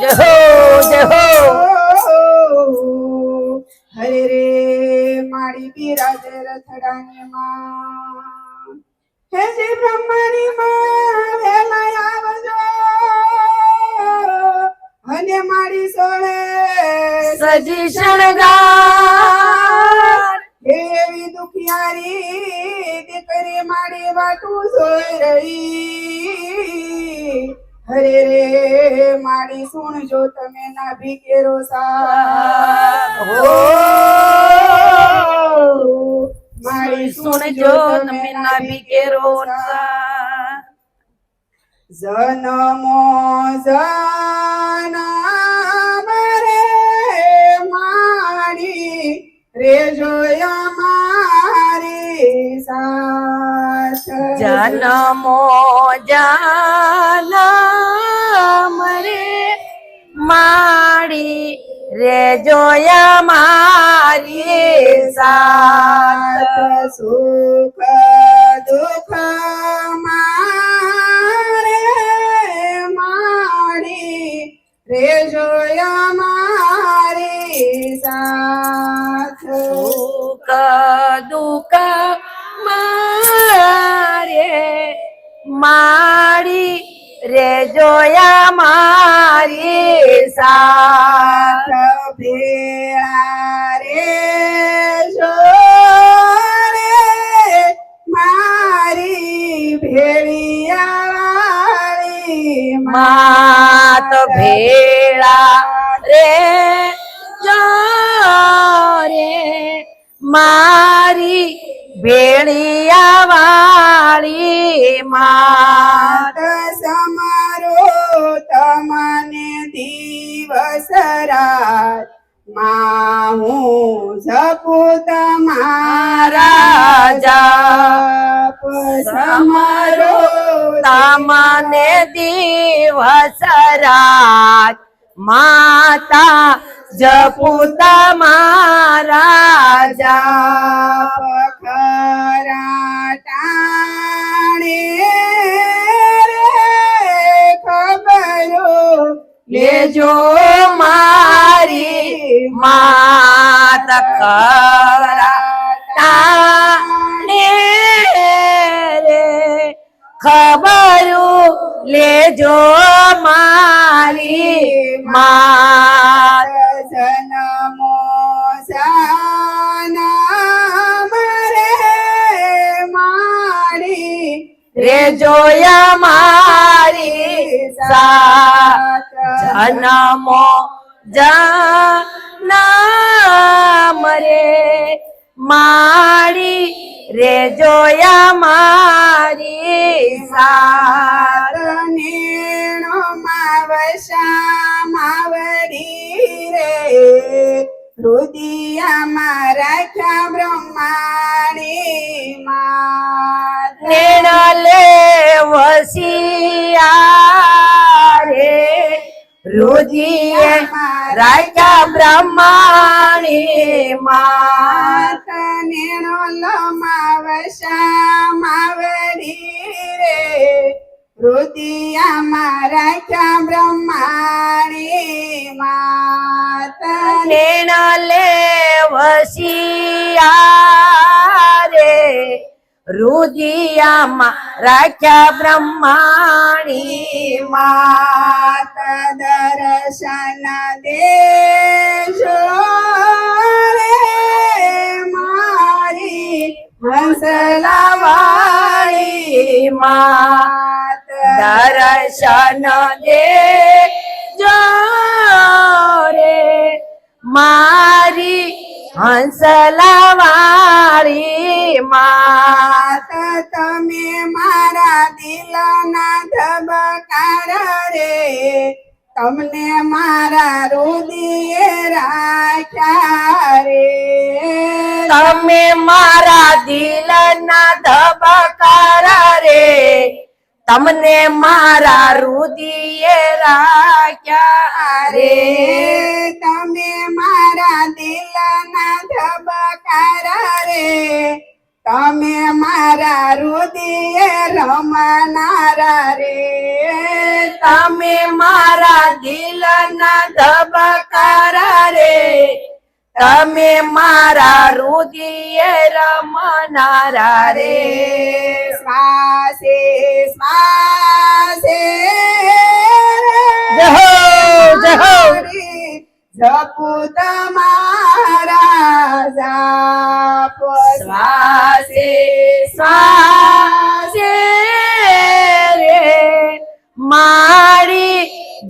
જય હો જય હો. હરે રે, મારી બિરાજે રથડાની માં. હે જે બ્રહ્માની માં વેલા આવજો. અને મારી સોળે સજી શણગાર. એવી દુખિયારી, દીકરી મારી વાટું જોઈ રહી. હરે રે માડી સુણજો તમે ના ભીકેરો મારી સુણજો તમે નાભી કેરો જનમો જનમ રે મારી રે જોયા મારી સાથ. જનમો જાનમ માડી રે જોયા મારી સાથ સુખ દુઃખ મારે મારી રે જોયા મારી સાથ સુખ દુઃખ મારે માડી રે જોયા મારી સાથ ભેળા રે જો રે મારી ભેળિયાવાળી માત ભેળા રે જો રે મારી ભેળિયા વાળી માત દિવસ રાતમાં હું જપું તમારા જાપ સમારો તમને દિવસ રાત. માતા જપુતા તમારા જાપ લેજો મારી માત ખરા રે. ખબરું લેજો મારી માત. જનમો રે જોયા મારી સાત જનમો જનમ રે મારી રે જોયા મારી સાત નેણો માવશા માવડી રે. રુદિયામાં રાખ્યા બ્રહ્માણી માત નેણ લે વસિયા રે. રુધિએ રાજા બ્રહ્માણી માત માત નેણો લમાવશા માવડી રે. રુદિયામાં રાખ્યા બ્રહ્માણી માત નેણ લે વસિયા રે. રુધિયામાં રાખ્યા બ્રહ્માણી માત દર્શન દેજો મારી હંસલાવાળી માત દર્શન દે જો રે મારી હંસલાવાળી માત માત તમે મારા દિલના ધબકાર રે તમને મારા રુદિએ રાખ્યા રે તમે મારા દિલના ધબકાર રે તમને મારા રુદિએ રાખ્યા રે. તમે મારા દિલના ધબકારા રે. તમે મારા રુદિએ રમનારા રે. તમે મારા દિલના ધબકારા રે. તમે મારા રુદિય રમનારા રે. શ્વાસે શ્વાસે જહો હો, જય હો. જપુ તમારા જાપ. શ્વાસે શ્વાસે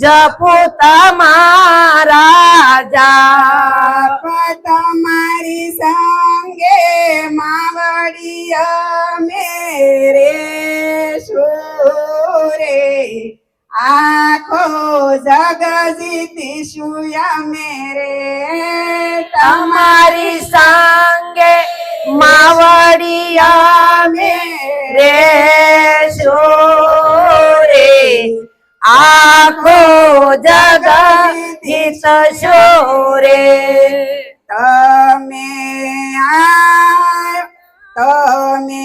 જપો તમારા જાપ તમારી સંગે માવડિયા મેરે સુરે. આખો જગ જીતીશું મેરે. તમારી સંગે માવડિયા મે આખો જગત શોરે. તમે તમે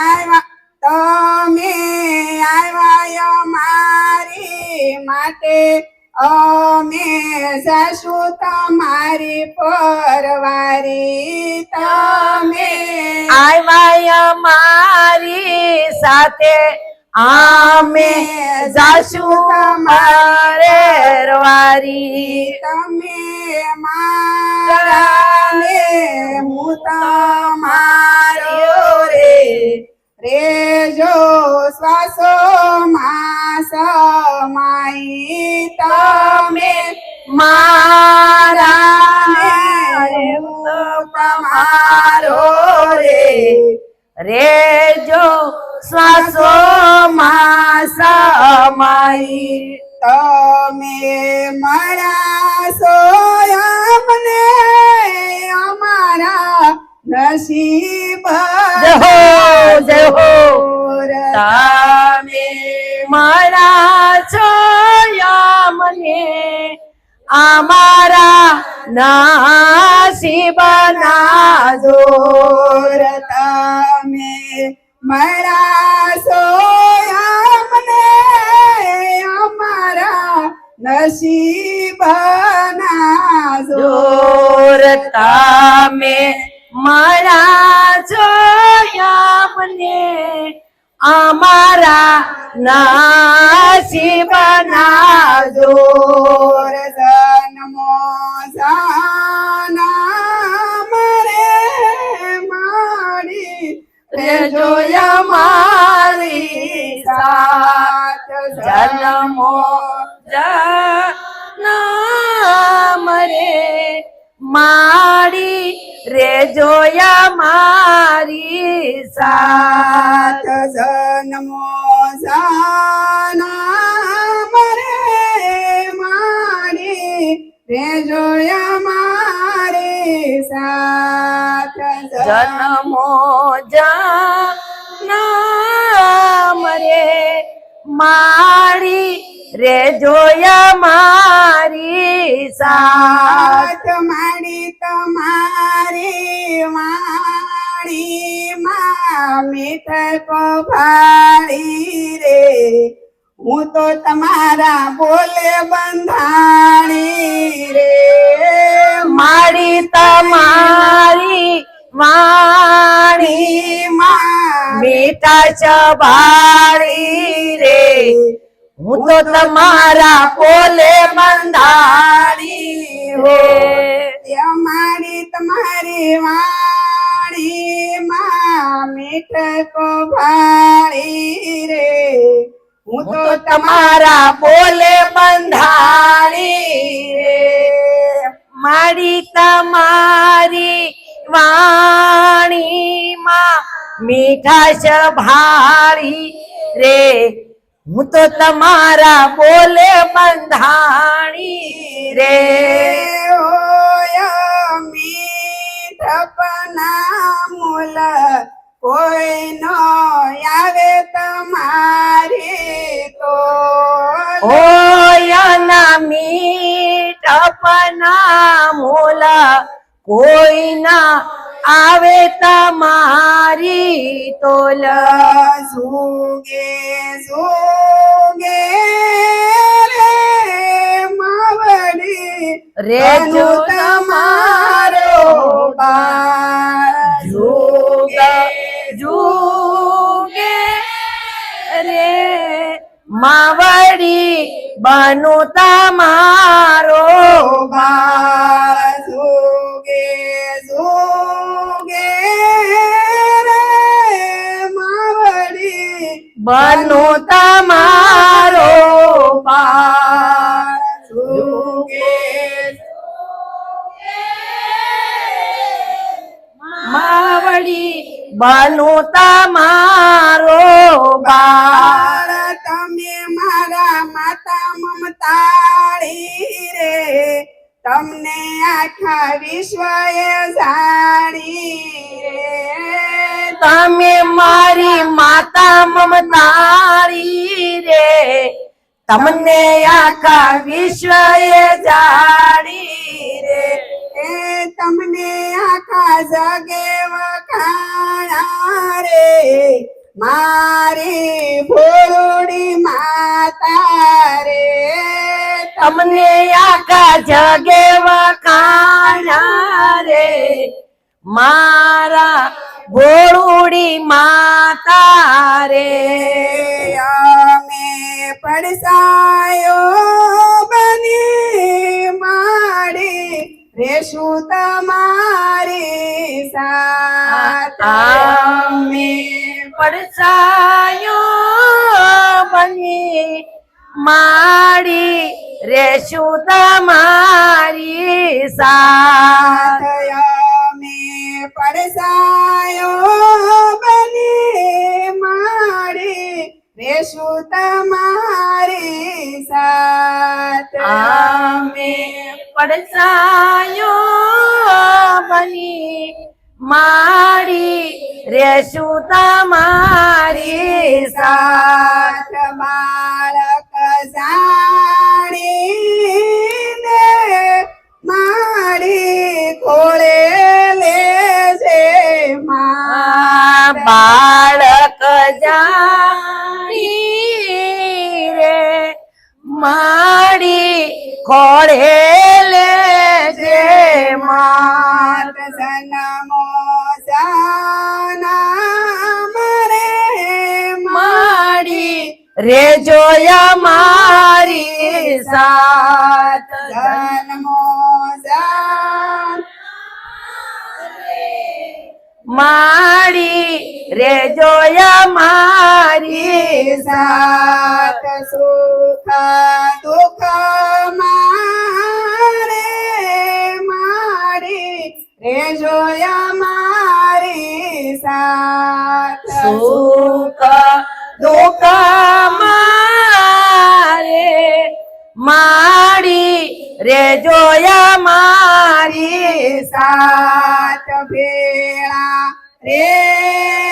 આવ્યા તમે આવ્યા મારી માટે. અમે જશું તમારી પરવારી. તમે આવ્યા મારી સાથે આમે જાશું તમારે રવારી. તમે મારાને હું તમારો રે. રેજો શ્વાસો માં સમાઈ તમે મારા તમારો રે. રેજો શ્વાસો માં સમાઈ તમે મારા અમને અમારા નસીબ જય હો, જય હો. તમે મારા છો મને અમારા નાસીબના જોર તમે મળાશો નસીબના જોર જોર તમે મારા છો મને અમારા નાસીબના જોર જન્મો જાના મરે મારી જોયા મારી સાત જન્મો જન્મ રે મારી રે જોયા મારી સાત સાથ. જન્મો જાના મરે રે જોયા મારી સાત જન્મો રે મારી રે જોયા મારી સાથ માડી તમારી વાણી માં મીઠ ભાળી રે. હું તો તમારા બોલે બંધાણી રે. મારી તમારી વાણી માં મીઠા ચબાળી રે. હું તો તમારા પોલે બંધાણી હો. અમારી તમારી વાણી માં મીઠ ભાળી રે. હું તો તમારા બોલે બંધાણી રે. મારી તમારી વાણીમાં મીઠાશ ભાળી રે. હું તો તમારા બોલે બંધાણી રે. મીઠપના મૂલ કોઈ નો આવે તમારી તો ઓયના મીઠપના મોલા કોઈના આવે તમારી તોલ. ઝૂંગે ઝૂંગે રે માવડી. રે જો તમારો જુગે રે. માવડી બનુ તમારો બનુ તમારો સુગે માવડી બનુ તમારો બાર. તમે મારા માતા મમતાળી રે. તમને આખા વિશ્વએ જાણી રે. તમે મારી માતા મમતારી રે. તમને આખા વિશ્વએ જાણી રે. એ તમને આખા જગે વખાણા રે. મારી ભોળી માતા તમને આખા જગે વખાણા રે. મારા ભોળુડી માતા રે. અમે પડસાયો બની માડી રેશું તમારી સામે પડસાયો બની માડી રેશું તમારી સાથ. અમે પડસાયો બની મારી. રેશું તમારી સાથે. અમે પડસાયો બની માડી રેશું તમારી સાથ સાથ બાળક જાણીને મારી ખોળે લે છે મા બાળક જાણી રે મારી ખોળે માડી રે જોયા મારી સાથ જન્મો જાન માડી રે જોયા મારી સાત સુખ દુઃખ મારે. મારી રેજો મારી સાત સુખ દુઃખ મારે માડી રે જોયા મારી સાત ભેળા રે.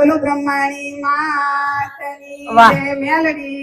બોલો બ્રહ્માણી માતની મેલડી.